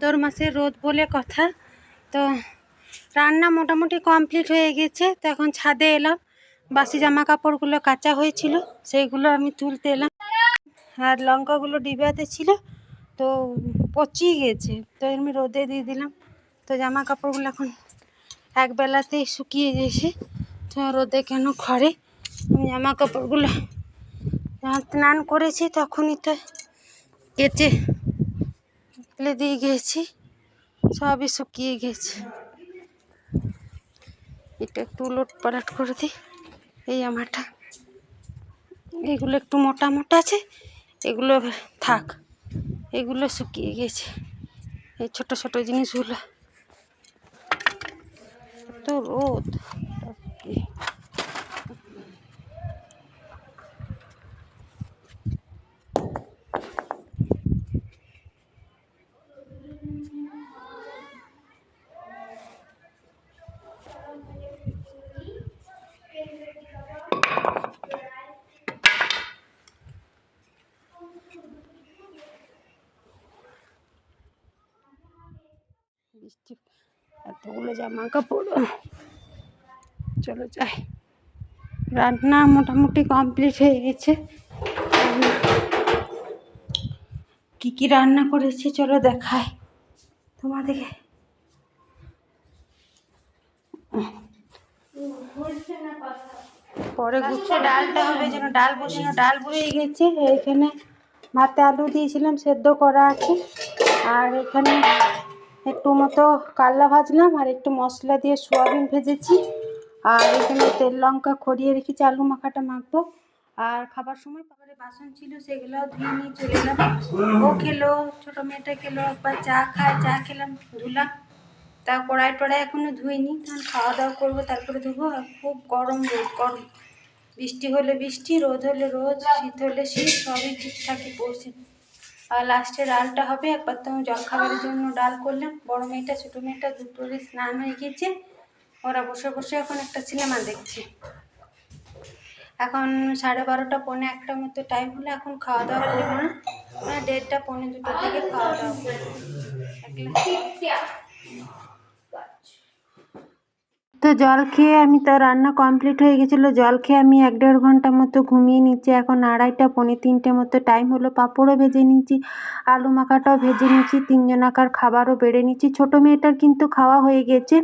ভাদর মাসে রোদ বলে কথা। তো রান্না মোটামুটি কমপ্লিট হয়ে গেছে। তো এখন ছাদে এলাম। বাসি জামা কাপড়গুলো কাঁচা হয়েছিল, সেইগুলো আমি তুলতে এলাম। আর লঙ্কাগুলো ডিবাতে ছিল, তো পচিয়ে গেছে। তো আমি রোদে দিয়ে দিলাম। তো জামা কাপড়গুলো এখন এক বেলাতেই শুকিয়ে গেছে। তো রোদে কেন খড়ে? আমি জামা কাপড়গুলো স্নান করেছি তখনই তো কেচে ফেলে দিয়ে গেছি, সবই শুকিয়ে গেছে। এটা একটু উলট পালট করে দিই, এই আমারটা। এগুলো একটু মোটা মোটা আছে, এগুলো থাক, এগুলো শুকিয়ে গেছে। এই ছোট ছোট জিনিসগুলো। তো রোদ এতগুলো জামা কাপড় চলো যাই। রান্না মোটামুটি কমপ্লিট হয়ে গেছে। কি কি রান্না করেছি চলো দেখাই তোমাদেরকে। পরে গুচ্ছে ডালটা হবে যেন ডাল বসানো ডাল বয়ে গেছে। এখানে ভাতে আলু দিয়েছিলাম, সেদ্ধ করা আছে। আর এখানে একটু মতো কাল্লা ভাজলাম আর একটু মশলা দিয়ে সোয়াবিন ভেজেছি। আর এখানে তেল লঙ্কা খড়িয়ে রেখেছি, আলু মাখাটা মাখবো। আর খাবার সময় পাপড়ে বাসন ছিল সেগুলো ধুয়ে নিয়ে চলে এলাম। ও খেলো, ছোটো মেয়েটা খেলো, একবার চা খায়, চা খেলাম, ধুলাম। তা কড়াই টড়াই এখনও ধুইনি, কারণ খাওয়া দাওয়া করব, তারপরে ধুবো। আর খুব গরম রোদ, গরম। বৃষ্টি হলে বৃষ্টি, রোদ হলে রোদ, শীত হলে শীত, সবই ঠিকঠাকই পড়ছে। আর লাস্টে ডালটা হবে, একবার তো জলখাবারের জন্য ডাল করলাম। বড় মেয়েটা, ছোটো মেয়েটা দুটোরই স্নান হয়ে গিয়েছে। ওরা বসে বসে এখন একটা সিনেমা দেখছে। এখন সাড়ে বারোটা, পৌনে একটা মতো টাইম হলে, এখন খাওয়া দাওয়া করব না। মানে দেড়টা, পৌনে দুটোর দিকে খাওয়া দাওয়া করব। তো জল খেয়ে আমি, তো রান্না কমপ্লিট হয়ে গেছিল। জল খেয়ে আমি এক দেড় ঘণ্টা মতো ঘুমিয়ে নিচ্ছি। এখন আড়াইটা, পৌনে তিনটে মতো টাইম হলো। পাঁপড়ও ভেজে নিচ্ছি, আলু মাখাটাও ভেজে নিচ্ছি তিনজনাকার খাবারও বেড়ে নিচ্ছি। ছোটো মেয়েটার কিন্তু খাওয়া হয়ে গেছে।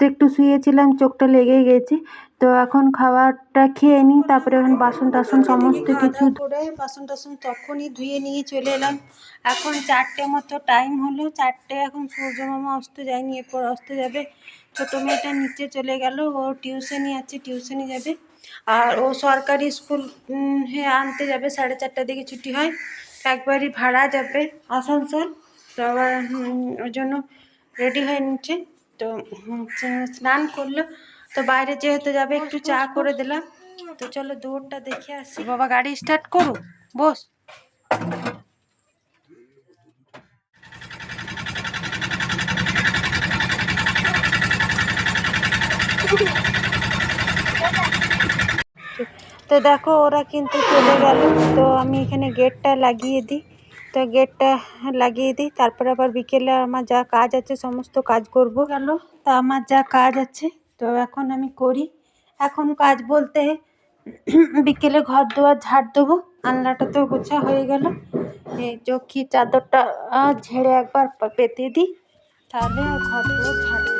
তো একটু শুয়েছিলাম চোখটা লেগে গেছে। তো এখন খাবারটা খেয়ে নিই তারপরে এখন বাসন টাসন সমস্ত কিছু করে বাসন টাসন তখনই ধুয়ে নিয়ে চলে এলাম। এখন চারটে মতো টাইম হলো চারটে এখন সূর্য মামা অস্ত যায়নি এরপর অস্ত যাবে। ছোটো মেয়েটা নিচে চলে গেল ও টিউশনি আছে টিউশনি যাবে। আর ও সরকারি স্কুল হ্যাঁ আনতে যাবে সাড়ে চারটার দিকে ছুটি হয়। একবারই ভাড়া যাবে আসানসোল। তো আবার ওই জন্য রেডি হয়ে নিচ্ছে। তো স্নান করল। তো বাইরে যেহেতু যাবে একটু চা করে দিলাম। তো চলো দৌড়টা দেখে আসি। বাবা গাড়ি স্টার্ট করো বস। তো দেখো ওরা কিন্তু চলে গেল। তো আমি এখানে গেটটা লাগিয়ে দিই। তো গেটটা লাগিয়ে দিই তারপরে আবার বিকেলে আমার যা কাজ আছে সমস্ত কাজ করব। গেল। তা আমার যা কাজ আছে তো এখন আমি করি। এখন কাজ বলতে বিকেলে ঘর দুয়ার ঝাড় দেবো আলনাটা তো গোছা হয়ে গেল। এই চৌকি চাদরটা ঝেড়ে একবার পেতে দিই তাহলে ঘর দুয়ার ঝাড়